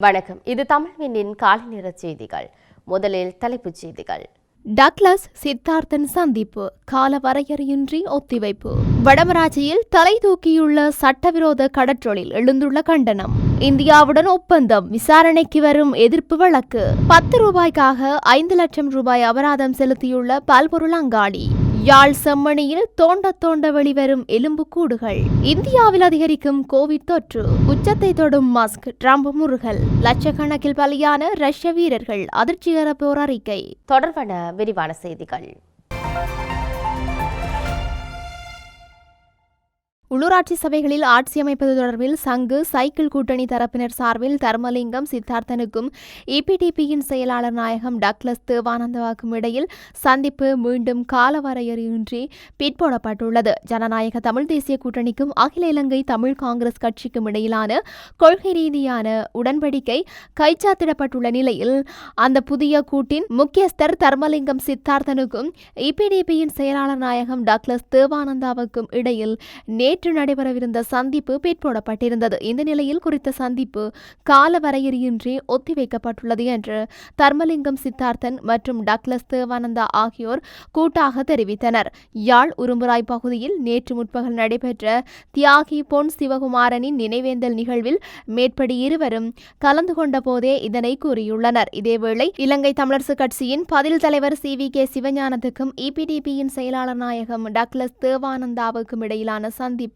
வணக்கம். இது தமிழ்வினின் காலை நேர செய்திகள். முதலில் தலைப்புச் செய்திகள். டக்ளஸ் சித்தார்த்தன் சந்திப்பு கால வரையறையின்றி ஒத்திவைப்பு. வடமராட்சியில் தலை தூக்கியுள்ள சட்டவிரோத கடற்றொழில் எழுந்துள்ள கண்டனம். இந்தியாவுடன் ஒப்பந்தம் விசாரணைக்கு வரும் எதிர்ப்பு வழக்கு. பத்து ரூபாய்க்காக ஐந்து லட்சம் ரூபாய் அபராதம் செலுத்தியுள்ள பல்பொருள் அங்காடி. யாழ் செம்மணியில் தோண்ட தோண்ட வெளிவரும் எலும்புக்கூடுகள் இந்தியாவில் அதிகரிக்கும் கோவிட் தொற்று. உச்சத்தை தொடும் மஸ்க் ட்ரம்ப் முருகல் லட்சக்கணக்கில் பலியான ரஷ்ய வீரர்கள் அதிர்ச்சிகர போர் அறிக்கை. தொடர்பான விரிவான செய்திகள். உள்ளூராட்சி சபைகளில் ஆட்சி அமைப்பது தொடர்பில் சங்கு சைக்கிள் கூட்டணி தரப்பினர் சார்பில் தர்மலிங்கம் சித்தார்த்தனுக்கும் இபிடிபியின் செயலாளர் நாயகம் டக்ளஸ் தேவானந்தாவுக்கும் இடையில் சந்திப்பு மீண்டும் காலவரையறையின்றி பிற்போடப்பட்டுள்ளது. ஜனநாயக தமிழ் தேசிய கூட்டணிக்கும் அகில இலங்கை தமிழ் காங்கிரஸ் கட்சிக்கும் இடையிலான கொள்கை ரீதியான உடன்படிக்கை கைச்சாத்திடப்பட்டுள்ள நிலையில் அந்த புதிய கூட்டின் முக்கியஸ்தர் தர்மலிங்கம் சித்தார்த்தனுக்கும் இபிடிபியின் செயலாளர் நாயகம் டக்ளஸ் தேவானந்தாவுக்கும் இடையில் நேற்று நடைபெறவிருந்த சந்திப்பு பிற்போடப்பட்டிருந்தது. இந்த நிலையில் குறித்த சந்திப்பு கால வரையறையின்றி ஒத்திவைக்கப்பட்டுள்ளது என்று தர்மலிங்கம் சித்தார்த்தன் மற்றும் டக்ளஸ் தேவானந்தா ஆகியோர் கூட்டாக தெரிவித்தனர். யாழ் உரும்புராய் பகுதியில் நேற்று முற்பகல் நடைபெற்ற தியாகி பொன் சிவகுமாரனின் நினைவேந்தல் நிகழ்வில் மேற்படி இருவரும் கலந்து கொண்ட போதே இதனை கூறியுள்ளனர். இதேவேளை இலங்கை தமிழரசு கட்சியின் பதில் தலைவர் சி. வி. கே. சிவஞானத்துக்கும் இபிடிபியின் செயலாளர் நாயகம் டக்ளஸ் தேவானந்தாவுக்கும் இடையிலான சந்திப்பு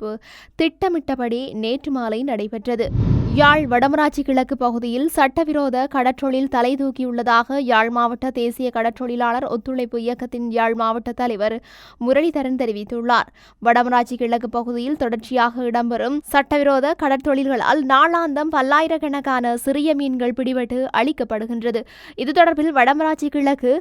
திட்டமிட்டபடி நேற்று மாலை நடைபெற்றது. யாழ் வடமராட்சி கிழக்கு பகுதியில் சட்டவிரோத கடற்றொழில் தலை தூக்கியுள்ளதாக யாழ் மாவட்ட தேசிய கடற்றொழிலாளர் ஒத்துழைப்பு இயக்கத்தின் யாழ் மாவட்ட தலைவர் முரளிதரன் தெரிவித்துள்ளார். வடமராட்சி கிழக்கு பகுதியில் தொடர்ச்சியாக இடம்பெறும் சட்டவிரோத கடற்தொழில்களால் நாளாந்தம் பல்லாயிரக்கணக்கான சிறிய மீன்கள் பிடிபட்டு அளிக்கப்படுகின்றது இது தொடர்பில் வடமராட்சி கிழக்கு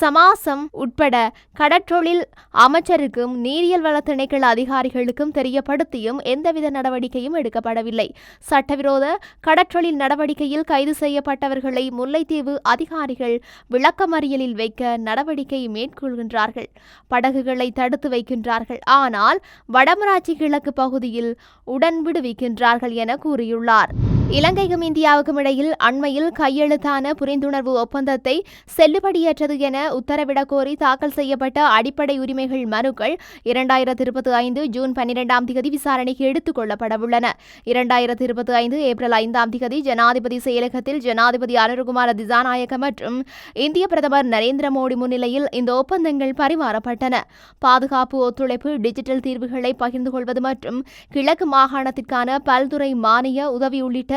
சமாசம் உட்பட கடற்றொழில் அமைச்சருக்கும் நீரியல் வள திணைக்கள அதிகாரிகளுக்கும் தெரியப்படுத்தியும் எந்தவித நடவடிக்கையும் எடுக்கப்படவில்லை. சட்டவிரோத கடற்றொழில் நடவடிக்கையில் கைது செய்யப்பட்டவர்களை முல்லைத்தீவு அதிகாரிகள் விளக்கமறியலில் வைக்க நடவடிக்கை மேற்கொள்கின்றார்கள். படகுகளை தடுத்து வைக்கின்றார்கள். ஆனால் வடமராட்சி கிழக்கு பகுதியில் உடன் விடுவிக்கின்றார்கள் என கூறியுள்ளார். இலங்கைக்கும் இந்தியாவுக்கும் இடையில் அண்மையில் கையெழுத்தான புரிந்துணர்வு ஒப்பந்தத்தை செல்லுபடியற்றது என உத்தரவிடக் கோரி தாக்கல் செய்யப்பட்ட அடிப்படை உரிமைகள் மனுக்கள் இரண்டாயிரத்தி இருபத்தி ஐந்து ஜூன் பன்னிரெண்டாம் தேதி விசாரணைக்கு எடுத்துக் கொள்ளப்படவுள்ளன இரண்டாயிரத்தி இருபத்தி ஐந்து ஏப்ரல் ஐந்தாம் தேதி ஜனாதிபதி செயலகத்தில் ஜனாதிபதி அனுருகுமார திசாநாயக்க மற்றும் இந்திய பிரதமர் நரேந்திர மோடி முன்னிலையில் இந்த ஒப்பந்தங்கள் பரிமாறப்பட்டன. பாதுகாப்பு ஒத்துழைப்பு டிஜிட்டல் தீர்வுகளை பகிர்ந்து கொள்வது மற்றும் கிழக்கு மாகாணத்திற்கான பல்துறை மானிய உதவி உள்ளிட்ட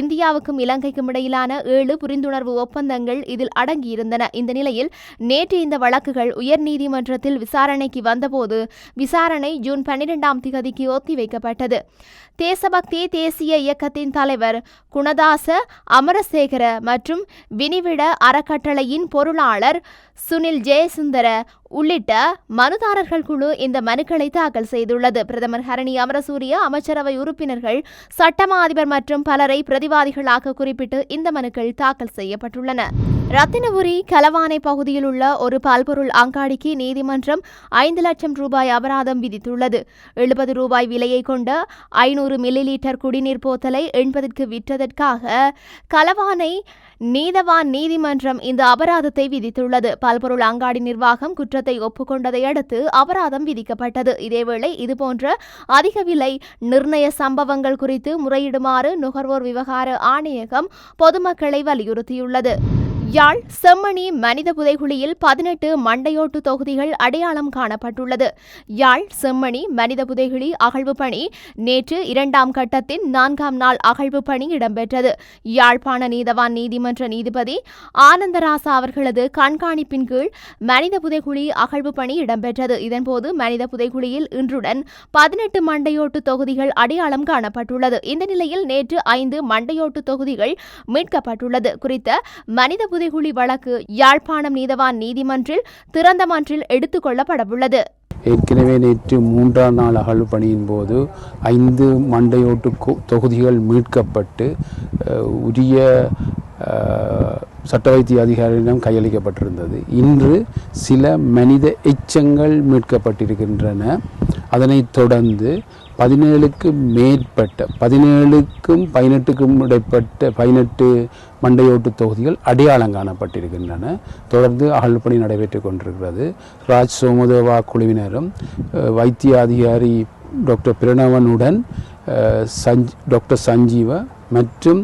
இந்தியாவுக்கும் இலங்கைக்கும் இடையிலான ஏழு புரிந்துணர்வு ஒப்பந்தங்கள் இதில் அடங்கியிருந்தன. இந்த நிலையில் நேற்று இந்த வழக்குகள் உயர்நீதிமன்றத்தில் விசாரணைக்கு வந்தபோது விசாரணை ஜூன் பன்னிரெண்டாம் திகதிக்கு ஒத்திவைக்கப்பட்டது. தேசபக்தி தேசிய இயக்கத்தின் தலைவர் குணதாச அமரசேகர மற்றும் வினிவிட அறக்கட்டளையின் பொருளாளர் சுனில் ஜெயசுந்தர உள்ளிட்ட மனுதாரர்கள் குழு இந்த மனுக்களை தாக்கல் செய்துள்ளது. பிரதமர் ஹரணி அமரசூரிய அமைச்சரவை உறுப்பினர்கள் சட்டமா அதிபர் மற்றும் பலரை பிரதிவாதிகளாக குறிப்பிட்டு இந்த மனுக்கள் தாக்கல் செய்யப்பட்டுள்ளன. ரத்தினபுரி கலவானை பகுதியில் உள்ள ஒரு பல்பொருள் அங்காடிக்கு நீதிமன்றம் ஐந்து லட்சம் ரூபாய் அபராதம் விதித்துள்ளது. எழுபது ரூபாய் விலையை கொண்ட ஐநூறு மில்லி லிட்டர் குடிநீர் போத்தலை எண்பதற்கு விற்றதற்காக கலவானை நீதவான் நீதிமன்றம் இந்த அபராதத்தை விதித்துள்ளது. பல்பொருள் அங்காடி நிர்வாகம் குற்றத்தை ஒப்புக்கொண்டதை அடுத்து அபராதம் விதிக்கப்பட்டது. இதேவேளை இதுபோன்ற அதிக விலை நிர்ணய சம்பவங்கள் குறித்து முறையிடுமாறு நுகர்வோர் விவகார ஆணையகம் பொதுமக்களை வலியுறுத்தியுள்ளது. யாழ் செம்மணி மனித புதைகுழியில் பதினெட்டு மண்டையோட்டு தொகுதிகள் அடையாளம் காணப்பட்டுள்ளது. யாழ் செம்மணி மனித புதைகுழி அகழ்வு பணி நேற்று இரண்டாம் கட்டத்தின் நான்காம் நாள் அகழ்வு பணி இடம்பெற்றது. யாழ்ப்பாண நீதவான் நீதிமன்ற நீதிபதி ஆனந்தராசா அவர்களது கண்காணிப்பின் கீழ் மனித புதைகுழி அகழ்வு பணி இடம்பெற்றது. இதன்போது மனித புதைகுழியில் இன்றுடன் பதினெட்டு மண்டையோட்டு தொகுதிகள் அடையாளம் காணப்பட்டுள்ளது. இந்த நிலையில் நேற்று ஐந்து மண்டையோட்டு தொகுதிகள் மீட்கப்பட்டுள்ளது. குறித்த மனித புதைகுழி வழக்கு யாழ்ப்பாணம் நீதவான் நீதிமன்றில் திறந்த மன்றில் எடுத்துக் கொள்ளப்படவுள்ளது. ஏற்கனவே நேற்று மூன்றாம் நாள் அகழ்வு பணியின் போது ஐந்து மண்டையோட்டு தொகுதிகள் மீட்கப்பட்டு உரிய அஹ், சட்ட வைத்திய அதிகாரியிடம் கையளிக்கப்பட்டிருந்தது. இன்று சில மனித எச்சங்கள் மீட்கப்பட்டிருக்கின்றன. அதனைத் தொடர்ந்து பதினேழுக்கு மேற்பட்ட பதினேழுக்கும் பதினெட்டுக்கும் இடைப்பட்ட பதினெட்டு மண்டையோட்டு தொகுதிகள் அடையாளம் காணப்பட்டிருக்கின்றன. தொடர்ந்து அகழ்பணி நடைபெற்றுக் கொண்டிருக்கிறது. ராஜ் சோமதேவா குழுவினரும் வைத்திய அதிகாரி டாக்டர் பிரணவனுடன் சஞ்ச் டாக்டர் சஞ்சீவ மற்றும்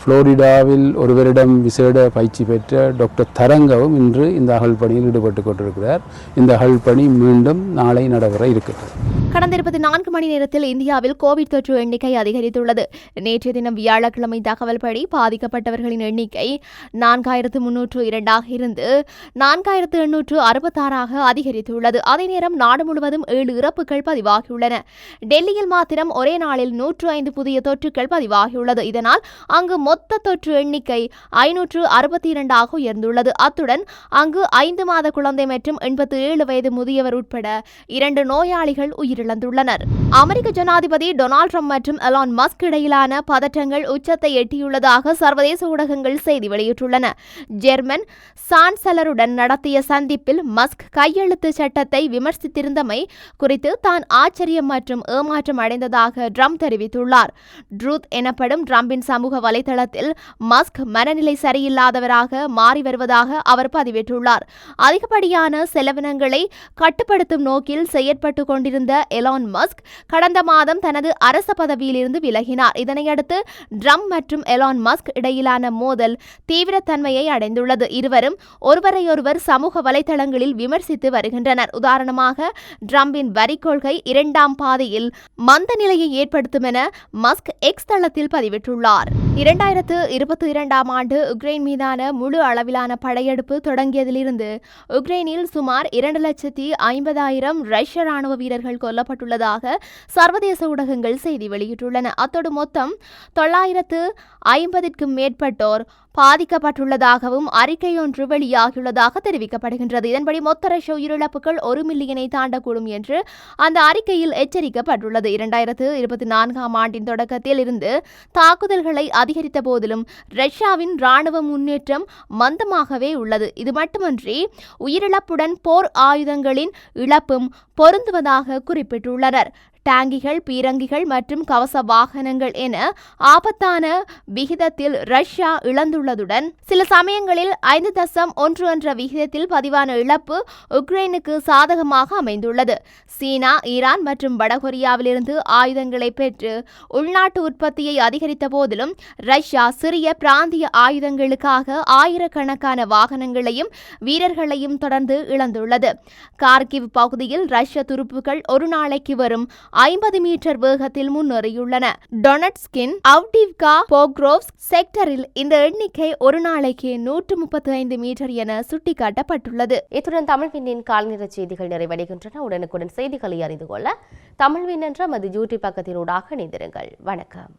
புளோரிடாவில் ஒருவரிடம் விசேட பயிற்சி பெற்ற டாக்டர் தரங்கவும் இன்று இந்த அகழ்பணியில் ஈடுபட்டு கொண்டிருக்கிறார். இந்த அகழ்பணி மீண்டும் நாளை நடைபெற இருக்கிறது கடந்த இருபத்தி நான்கு மணி நேரத்தில் இந்தியாவில் கோவிட் தொற்று எண்ணிக்கை அதிகரித்துள்ளது. நேற்றைய தினம் வியாழக்கிழமை தகவல்படி பாதிக்கப்பட்டவர்களின் எண்ணிக்கை நான்காயிரத்து முன்னூற்று இரண்டாக இருந்து நான்காயிரத்து எண்ணூற்று அறுபத்தாறாக அதிகரித்துள்ளது. அதே நேரம் நாடு முழுவதும் ஏழு இறப்புகள் பதிவாகியுள்ளன. டெல்லியில் மாத்திரம் ஒரே நாளில் நூற்று ஐந்து புதிய தொற்றுகள் பதிவாகியுள்ளது. இதனால் அங்கு மொத்த தொற்று எண்ணிக்கை ஐநூற்று அறுபத்தி இரண்டாக உயர்ந்துள்ளது. அத்துடன் அங்கு ஐந்து மாத குழந்தை மற்றும் எண்பத்தி ஏழு வயது முதியவர் உட்பட இரண்டு நோயாளிகள் உயிரிழந்துள்ளனர் அமெரிக்க ஜனாதிபதி டொனால்ட் ட்ரம்ப் மற்றும் எலான் மஸ்க் இடையிலான பதற்றங்கள் உச்சத்தை எட்டியுள்ளதாக சர்வதேச ஊடகங்கள் செய்தி வெளியிட்டுள்ளன. ஜெர்மன் சான்சலருடன் நடத்திய சந்திப்பில் மஸ்க் கையெழுத்து சட்டத்தை விமர்சித்திருந்தமை குறித்து தான் ஆச்சரியம் மற்றும் ஏமாற்றம் அடைந்ததாக ட்ரம்ப் தெரிவித்துள்ளார். ட்ரூத் எனப்படும் ட்ரம்பின் சமூக வலைதளத்தில் மஸ்க் மனநிலை சரியில்லாதவராக மாறி வருவதாக அவர் பதிவிட்டுள்ளார். அதிகப்படியான செலவினங்களை கட்டுப்படுத்தும் நோக்கில் செயற்பட்டு கொண்டிருந்த எலான் மஸ்க் கடந்த மாதம் தனது அரச பதவியிலிருந்து விலகினார். இதனையடுத்து ட்ரம்ப் மற்றும் எலான் மஸ்க் இடையிலான மோதல் தீவிரத்தன்மையை அடைந்துள்ளது. இருவரும் ஒருவரையொருவர் சமூக வலைதளங்களில் விமர்சித்து வருகின்றனர். உதாரணமாக ட்ரம்பின் வரி கொள்கை இரண்டாம் பாதையில் மந்த நிலையை ஏற்படுத்தும் என மஸ்க் எக்ஸ் தளத்தில் பதிவிட்டுள்ளார். இரண்டாயிரத்து இருபத்தி இரண்டாம் ஆண்டு உக்ரைன் மீதான முழு அளவிலான படையெடுப்பு தொடங்கியதிலிருந்து உக்ரைனில் சுமார் இரண்டு லட்சத்தி ஐம்பதாயிரம் ரஷ்ய ராணுவ வீரர்கள் சொல்லப்பட்டுள்ளதாக சர்வதேச ஊடகங்கள் செய்தி வெளியிட்டுள்ளன. அத்தோடு மொத்தம் தொள்ளாயிரத்து ஐம்பதிற்கும் மேற்பட்டோர் பாதிக்கப்பட்டுள்ளதாகவும் அறிக்கையொன்று வெளியாகியுள்ளதாக தெரிவிக்கப்படுகின்றது. இதன்படி மொத்த ரஷ்ய உயிரிழப்புகள் ஒரு மில்லியனை தாண்டக்கூடும் என்று அந்த அறிக்கையில் எச்சரிக்கப்பட்டுள்ளது. இரண்டாயிரத்து இருபத்தி நான்காம் ஆண்டின் தொடக்கத்தில் இருந்து தாக்குதல்களை அதிகரித்த போதிலும் ரஷ்யாவின் ராணுவ முன்னேற்றம் மந்தமாகவே உள்ளது. இது மட்டுமன்றி உயிரிழப்புடன் போர் ஆயுதங்களின் இழப்பும் பொருந்துவதாக குறிப்பிட்டுள்ளனர். டாங்கிகள் பீரங்கிகள் மற்றும் கவச வாகனங்கள் என ஆபத்தான விகிதத்தில் ரஷ்யா இழந்துள்ளதுடன் சில சமயங்களில் ஐந்து தசம் ஒன்று என்ற விகிதத்தில் பதிவான இழப்பு உக்ரைனுக்கு சாதகமாக அமைந்துள்ளது. சீனா ஈரான் மற்றும் வடகொரியாவிலிருந்து ஆயுதங்களை பெற்று உள்நாட்டு உற்பத்தியை அதிகரித்த போதிலும் ரஷ்யா சிறிய பிராந்திய ஆயுதங்களுக்காக ஆயிரக்கணக்கான வாகனங்களையும் வீரர்களையும் தொடர்ந்து இழந்துள்ளது. கார்கிவ் பகுதியில் ரஷ்ய துருப்புகள் ஒரு நாளைக்கு வரும் ஐம்பது மீட்டர் வேகத்தில் முன்னேறியுள்ளன. டொனட்ஸ்கின் அவ்டிவ்கா போக்ரோவ்ஸ் செக்டரில் இந்த எண்ணிக்கை ஒரு நாளைக்கு நூற்று முப்பத்தி ஐந்து மீட்டர் என சுட்டிக்காட்டப்பட்டுள்ளது. இத்துடன் தமிழ்வின்னின் கால்நிற செய்திகள் நிறைவடைகின்றன. உடனுக்குடன் செய்திகளை அறிந்து கொள்ள தமிழ்வின் என்ற மது யூடியூப் பக்கத்தினூடாக இணைந்திருங்கள். வணக்கம்.